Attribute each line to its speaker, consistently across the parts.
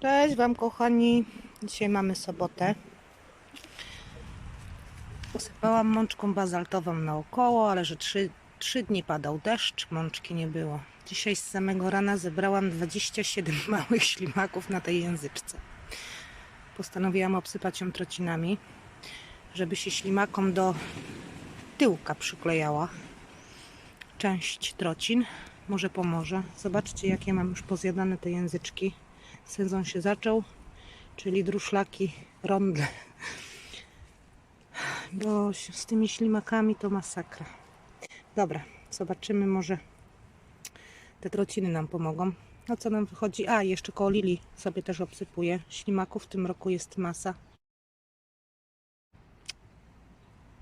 Speaker 1: Cześć Wam kochani. Dzisiaj mamy sobotę. Posypałam mączką bazaltową naokoło, ale że trzy, trzy dni padał deszcz, mączki nie było. Dzisiaj z samego rana zebrałam 27 małych ślimaków na tej języczce. Postanowiłam obsypać ją trocinami, żeby się ślimakom do tyłka przyklejała część trocin. Może pomoże. Zobaczcie, jakie mam już pozjadane te języczki. Sezon się zaczął, czyli druszlaki, rondle. Bo z tymi ślimakami to masakra. Dobra, zobaczymy, może te trociny nam pomogą. No co nam wychodzi? A, jeszcze koło lili sobie też obsypuję. Ślimaków w tym roku jest masa.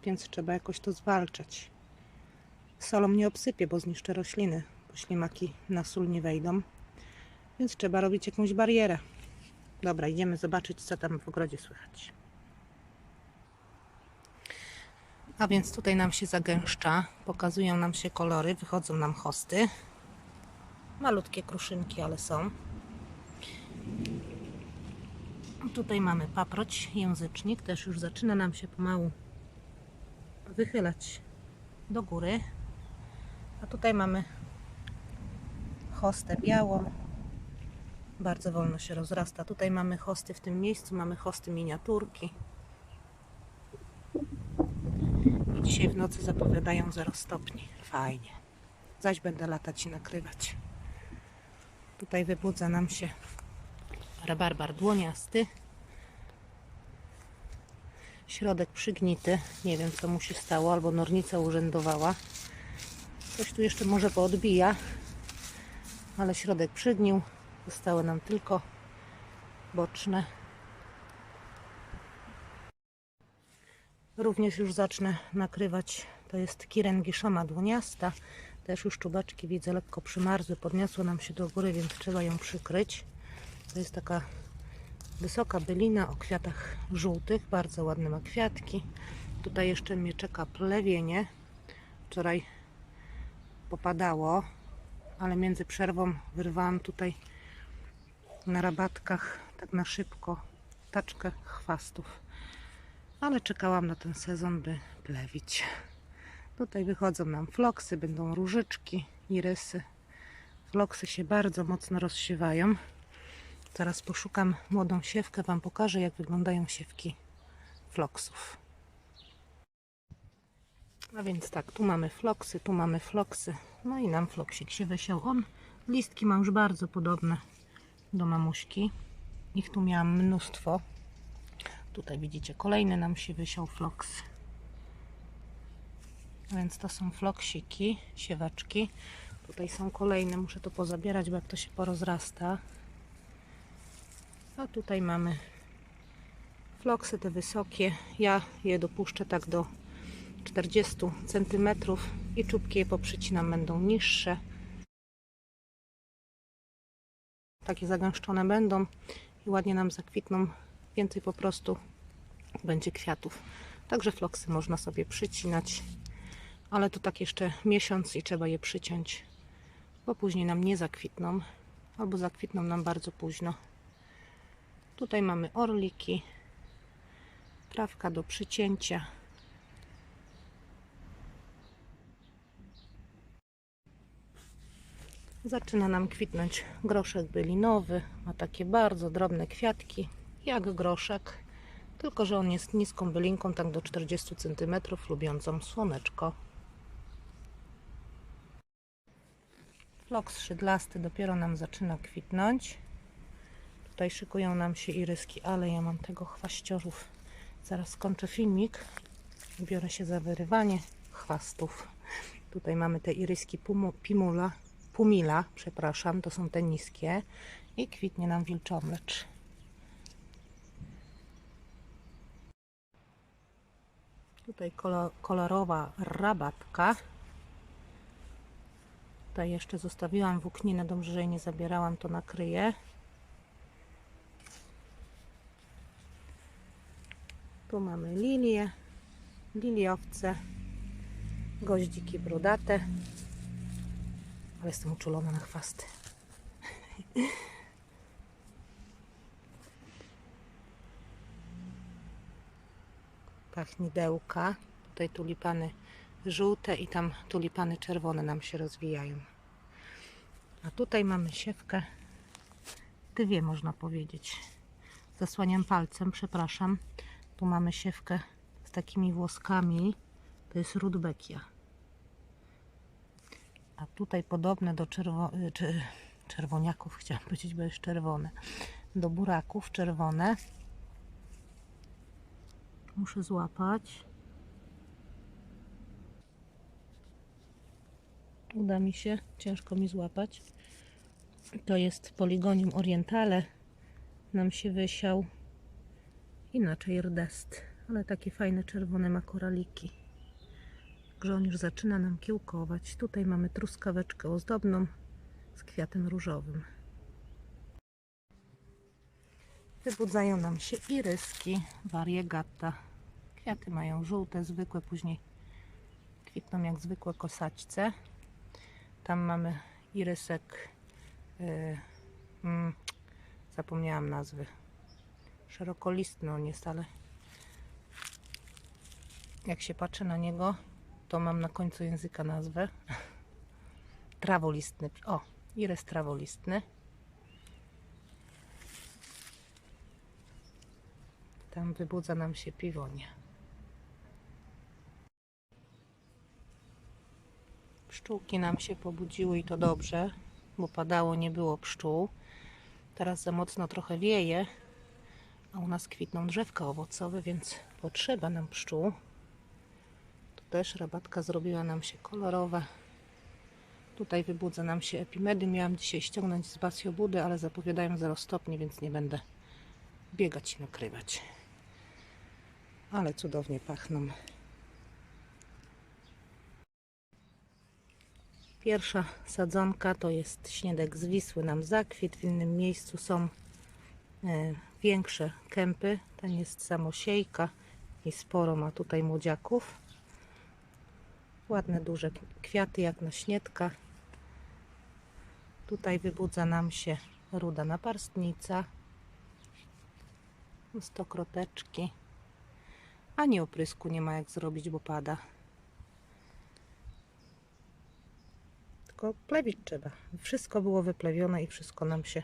Speaker 1: Więc trzeba jakoś to zwalczać. Solą nie obsypię, bo zniszczę rośliny, bo ślimaki na sól nie wejdą. Więc trzeba robić jakąś barierę. Dobra, idziemy zobaczyć, co tam w ogrodzie słychać. A więc tutaj nam się zagęszcza, pokazują nam się kolory, wychodzą nam hosty. Malutkie kruszynki, ale są. Tutaj mamy paproć, języcznik, też już zaczyna nam się pomału wychylać do góry. A tutaj mamy hostę białą. Bardzo wolno się rozrasta. Tutaj mamy hosty w tym miejscu, mamy hosty miniaturki. I dzisiaj w nocy zapowiadają 0 stopni. Fajnie. Zaś będę latać i nakrywać. Tutaj wybudza nam się rabarbar dłoniasty. Środek przygnity. Nie wiem co mu się stało, albo nornica urzędowała. Coś tu jeszcze może poodbija, ale środek przygnił. Zostały nam tylko boczne. Również już zacznę nakrywać. To jest kirengiszoma dłoniasta. Też już czubeczki widzę lekko przymarzły. Podniosło nam się do góry, więc trzeba ją przykryć. To jest taka wysoka bylina o kwiatach żółtych. Bardzo ładne ma kwiatki. Tutaj jeszcze mnie czeka plewienie. Wczoraj popadało, ale między przerwą wyrwałam tutaj na rabatkach tak na szybko taczkę chwastów. Ale czekałam na ten sezon, by plewić. Tutaj wychodzą nam floksy, będą różyczki, irysy. Floksy się bardzo mocno rozsiewają. Zaraz poszukam młodą siewkę, Wam pokażę jak wyglądają siewki floksów. A więc tak, tu mamy floksy, tu mamy floksy. No i nam floksik się wysiał. On listki ma już bardzo podobne do mamuśki. Ich tu miałam mnóstwo. Tutaj widzicie, kolejny nam się wysiał floks. Więc to są floksiki, siewaczki. Tutaj są kolejne, muszę to pozabierać, bo jak to się porozrasta. A tutaj mamy floksy te wysokie. Ja je dopuszczę tak do 40 cm i czubki je poprzycinam, będą niższe. Takie zagęszczone będą i ładnie nam zakwitną. Więcej po prostu będzie kwiatów. Także floksy można sobie przycinać, ale to tak jeszcze miesiąc i trzeba je przyciąć, bo później nam nie zakwitną albo zakwitną nam bardzo późno. Tutaj mamy orliki, trawka do przycięcia. Zaczyna nam kwitnąć groszek bylinowy. Ma takie bardzo drobne kwiatki, jak groszek. Tylko, że on jest niską bylinką, tak do 40 cm, lubiącą słoneczko. Floks szydlasty dopiero nam zaczyna kwitnąć. Tutaj szykują nam się iryski, ale ja mam tego chwaściorów. Zaraz skończę filmik biorę się za wyrywanie chwastów. Tutaj mamy te iryski pimula, pumila, przepraszam, to są te niskie i kwitnie nam wilczomlecz. Tutaj kolo- kolorowa rabatka. Tutaj jeszcze zostawiłam włókninę, dobrze, że jej nie zabierałam, to nakryję. Tu mamy lilię, liliowce, goździki brudate bo jestem uczulona na chwasty. Pachnidełka. Tutaj tulipany żółte i tam tulipany czerwone nam się rozwijają. A tutaj mamy siewkę dywie, można powiedzieć. Zasłaniam palcem, przepraszam. Tu mamy siewkę z takimi włoskami. To jest rudbekia. A tutaj podobne do czerwo y, czy, czerwoniaków, chciałam powiedzieć, bo jest czerwone. Do buraków czerwone. Muszę złapać. Uda mi się, ciężko mi złapać. To jest Poligonium orientale. Nam się wysiał. Inaczej rdest, ale takie fajne czerwone ma koraliki. Także on już zaczyna nam kiełkować. Tutaj mamy truskaweczkę ozdobną z kwiatem różowym. Wybudzają nam się iryski variegata. Kwiaty mają żółte, zwykłe, później kwitną jak zwykłe kosaćce. Tam mamy irysek, yy, mm, zapomniałam nazwy, szerokolistny on jest, ale jak się patrzy na niego, to mam na końcu języka nazwę. Trawolistny. O, irys trawolistny. Tam wybudza nam się piwonia. Pszczółki nam się pobudziły i to dobrze, bo padało, nie było pszczół. Teraz za mocno trochę wieje, a u nas kwitną drzewka owocowe, więc potrzeba nam pszczół. Też rabatka zrobiła nam się kolorowe. Tutaj wybudza nam się epimedy. Miałam dzisiaj ściągnąć z Basiobudy, ale zapowiadają 0 stopni, więc nie będę biegać i nakrywać. Ale cudownie pachną. Pierwsza sadzonka to jest śniedek z Wisły nam zakwit. W innym miejscu są e, większe kępy. Ten jest samosiejka i sporo ma tutaj młodziaków. Ładne, duże kwiaty jak na śniedka. Tutaj wybudza nam się ruda naparstnica. Stokroteczki. Ani oprysku nie ma jak zrobić, bo pada. Tylko plewić trzeba. Wszystko było wyplewione i wszystko nam się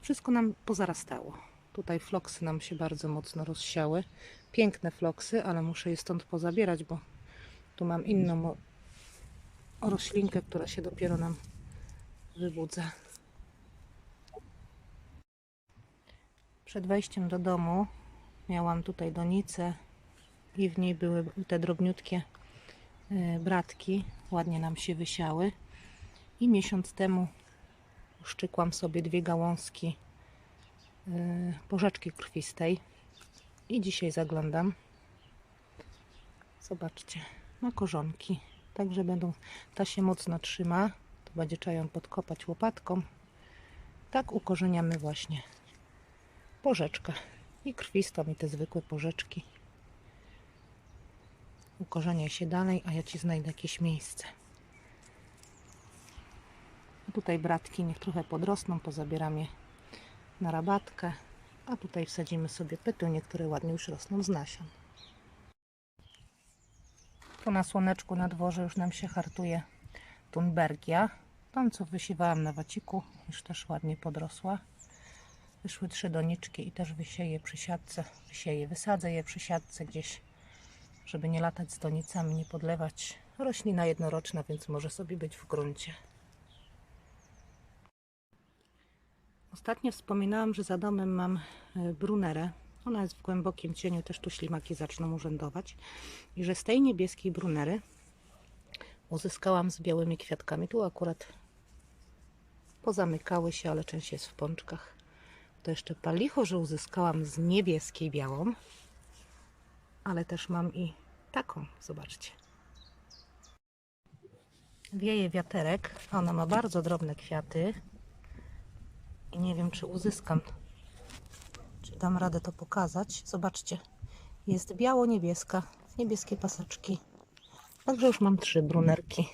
Speaker 1: wszystko nam pozarastało. Tutaj floksy nam się bardzo mocno rozsiały. Piękne floksy, ale muszę je stąd pozabierać, bo mam inną roślinkę, która się dopiero nam wybudza. Przed wejściem do domu miałam tutaj donicę i w niej były te drobniutkie e, bratki. Ładnie nam się wysiały. I miesiąc temu uszczykłam sobie dwie gałązki e, porzeczki krwistej. I dzisiaj zaglądam. Zobaczcie, ma korzonki. Także będą, ta się mocno trzyma. To będzie trzeba ją podkopać łopatką. Tak ukorzeniamy właśnie porzeczkę. I krwistą i te zwykłe porzeczki. Ukorzeniaj się dalej, a ja Ci znajdę jakieś miejsce. Tutaj bratki niech trochę podrosną, pozabieram je na rabatkę. A tutaj wsadzimy sobie petunie, które ładnie już rosną z nasion. Tu na słoneczku na dworze już nam się hartuje tunbergia. Tą, co wysiewałam na waciku, już też ładnie podrosła. Wyszły trzy doniczki i też wysieję przy siatce. Wysieję, wysadzę je przy siatce gdzieś, żeby nie latać z donicami, nie podlewać. Roślina jednoroczna, więc może sobie być w gruncie. Ostatnio wspominałam, że za domem mam e, brunerę. Ona jest w głębokim cieniu, też tu ślimaki zaczną urzędować. I że z tej niebieskiej brunery uzyskałam z białymi kwiatkami. Tu akurat pozamykały się, ale część jest w pączkach. To jeszcze palicho, że uzyskałam z niebieskiej białą. Ale też mam i taką, zobaczcie. Wieje wiaterek. Ona ma bardzo drobne kwiaty. I nie wiem, czy uzyskam, dam radę to pokazać. Zobaczcie, jest biało-niebieska, niebieskie paseczki. Także już mam trzy brunerki.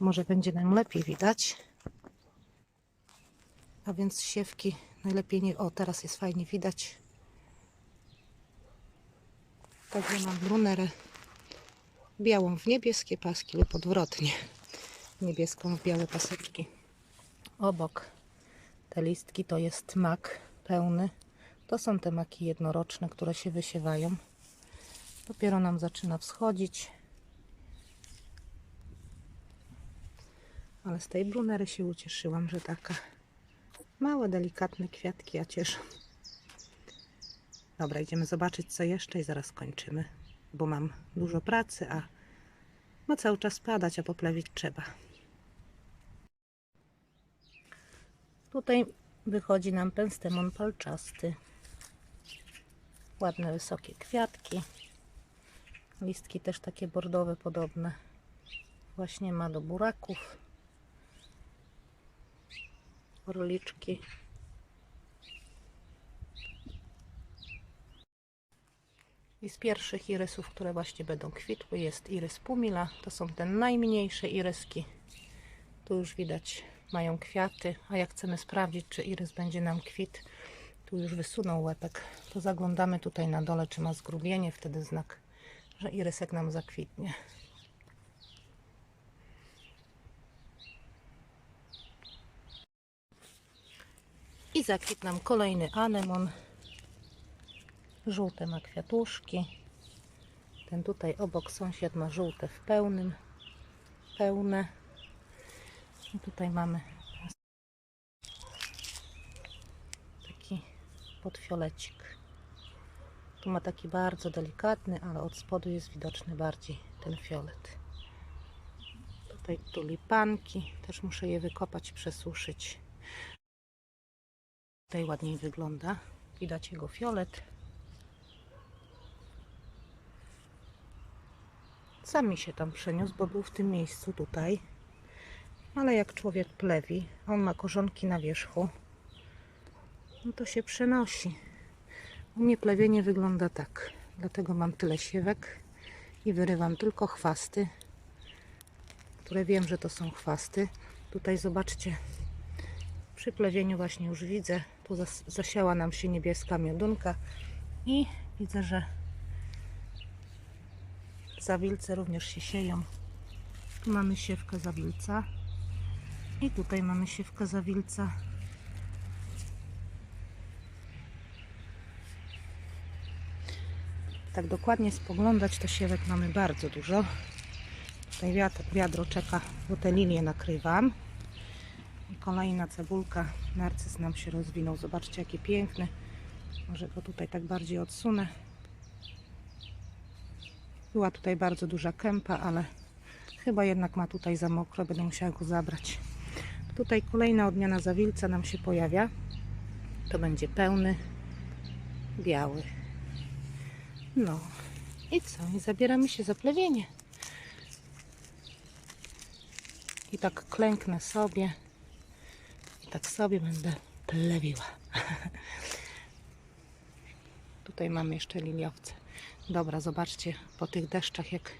Speaker 1: Może będzie nam lepiej widać. A więc siewki najlepiej nie... O, teraz jest fajnie widać. Także mam brunerę białą w niebieskie paski lub odwrotnie. Niebieską w białe paseczki. Obok te listki to jest mak pełny. To są te maki jednoroczne, które się wysiewają. Dopiero nam zaczyna wschodzić. Ale z tej brunery się ucieszyłam, że taka małe, delikatne kwiatki, a cieszą. Dobra, idziemy zobaczyć co jeszcze i zaraz kończymy, bo mam dużo pracy, a ma cały czas padać, a poplewić trzeba. Tutaj wychodzi nam penstemon palczasty. Ładne, wysokie kwiatki. Listki też takie bordowe, podobne. Właśnie ma do buraków. Orliczki. I z pierwszych irysów, które właśnie będą kwitły, jest irys pumila. To są te najmniejsze iryski. Tu już widać, mają kwiaty. A jak chcemy sprawdzić, czy irys będzie nam kwit, tu już wysunął łepek, to zaglądamy tutaj na dole, czy ma zgrubienie. Wtedy znak, że irysek nam zakwitnie. I zakwit nam kolejny anemon. Żółte ma kwiatuszki. Ten tutaj obok sąsiad ma żółte w pełnym. Pełne. I tutaj mamy taki podfiolecik. Tu ma taki bardzo delikatny, ale od spodu jest widoczny bardziej ten fiolet. Tutaj tulipanki. Też muszę je wykopać, przesuszyć. Tutaj ładniej wygląda. Widać jego fiolet. Sam mi się tam przeniósł, bo był w tym miejscu tutaj. Ale jak człowiek plewi, on ma korzonki na wierzchu, no to się przenosi. U mnie plewienie wygląda tak. Dlatego mam tyle siewek i wyrywam tylko chwasty, które wiem, że to są chwasty. Tutaj zobaczcie, przy plewieniu właśnie już widzę, tu zas- zasiała nam się niebieska miodunka i widzę, że zawilce również się sieją. Tu mamy siewkę zawilca i tutaj mamy siewkę zawilca. Tak dokładnie spoglądać, to siewek mamy bardzo dużo. Tutaj wiatr, wiadro czeka, bo te lilie nakrywam. I kolejna cebulka. Narcyz nam się rozwinął. Zobaczcie, jaki piękny. Może go tutaj tak bardziej odsunę. Była tutaj bardzo duża kępa, ale chyba jednak ma tutaj za mokro. Będę musiała go zabrać. Tutaj kolejna odmiana zawilca nam się pojawia. To będzie pełny, biały. No i co? I zabieramy się za plewienie. I tak klęknę sobie. I tak sobie będę plewiła. Tutaj mamy jeszcze liliowce. Dobra, zobaczcie po tych deszczach, jak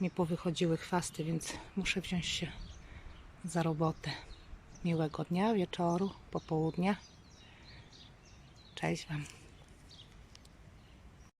Speaker 1: nie powychodziły chwasty, więc muszę wziąć się za robotę. Miłego dnia, wieczoru, popołudnia. Cześć Wam.